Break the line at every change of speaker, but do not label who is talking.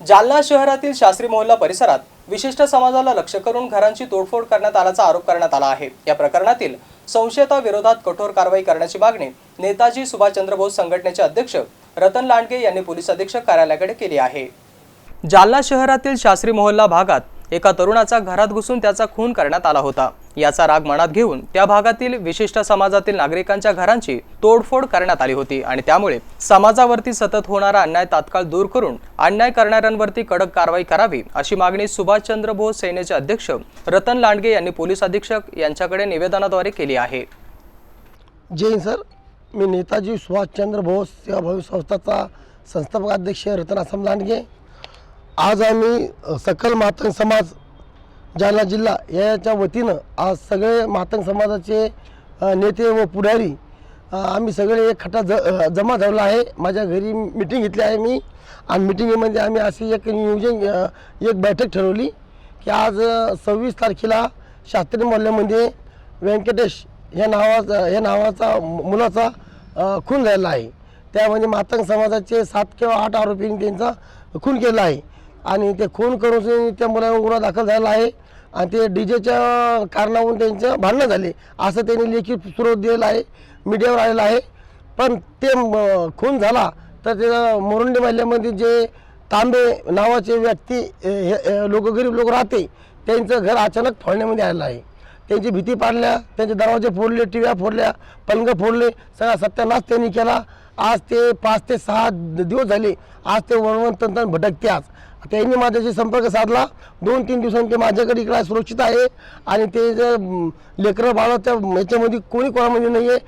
जालना शहरातील शास्त्री मोहल्ला परिसरात विशिष्ट समाजाला लक्ष्य करून घरांची तोडफोड करण्यात आल्याचा आरोप करण्यात आला आहे. या प्रकरणातील संशयिताविरोधात कठोर कारवाई करण्याची मागणी नेताजी सुभाषचंद्र बोस संघटनेचे अध्यक्ष रतन लांडगे यांनी पोलीस अधीक्षक कार्यालयाकडे केली आहे. जालना शहरातील शास्त्री मोहल्ला भागात एका तरुणाचा घरात घुसून त्याचा खून करण्यात आला होता. याचा राग मनात घेऊन त्या भागातील विशिष्ट समाजातील नागरिकांच्या घरांची तोडफोड करण्यात आली होती आणि त्यामुळे समाजावरती सतत होणारा अन्याय तात्काळ दूर करून अन्याय करणाऱ्यांवरती कडक कारवाई करावी अशी मागणी सुभाषचंद्र बोस सेनेचे अध्यक्ष रतन लांडगे यांनी पोलीस अधीक्षक यांच्याकडे निवेदनाद्वारे केली आहे.
जय सर. मी नेताजी सुभाषचंद्र बोस सेवाभावी संस्थाचा संस्थापक अध्यक्ष रतन आसम लांडगे. आज आम्ही सकल मातंग समाज जालना जिल्हा याच्या वतीनं आज सगळे मातंग समाजाचे नेते व पुढारी आम्ही सगळे एक खटा ज जमा झाला आहे. माझ्या घरी मिटिंग घेतली आहे मी. आणि मिटिंगमध्ये आम्ही अशी एक नियोजन एक बैठक ठरवली की आज सव्वीस तारखेला शास्त्री मोहल्ल्यामध्ये व्यंकटेश ह्या नावाचा ह्या नावाचा मुलाचा खून झालेला आहे. त्यामध्ये मातंग समाजाचे सात किंवा आठ आरोपींनी त्यांचा खून केला आहे. आणि ते खून करून त्या मुलावर गुन्हा दाखल झाला आहे. आणि ते डी जेच्या कारणावरून त्यांचं भांडणं झाले. असं त्यांनी लेखी स्रोत दिलेला आहे. मीडियावर आलेलं आहे. पण ते खून झाला तर ते मोरुंडी महिल्यामध्ये जे तांबे नावाचे व्यक्ती लोक गरीब लोक राहते त्यांचं घर अचानक फोडण्यामध्ये आलेलं आहे. त्यांची भीती पाडल्या त्यांचे दरवाजे फोडले टिव्या फोडल्या पलंग फोडले सगळा सत्यानाश त्यांनी केला. आज ते पाच ते सहा दिवस झाले. आज ते वणवण तंत्र भटकते आज. त्यांनी माझ्याशी संपर्क साधला. दोन तीन दिवसांनी ते माझ्याकडे इकडे सुरक्षित आहे. आणि ते जर लेकरं बाळं त्या याच्यामध्ये कोणी कोणामध्ये नाही आहे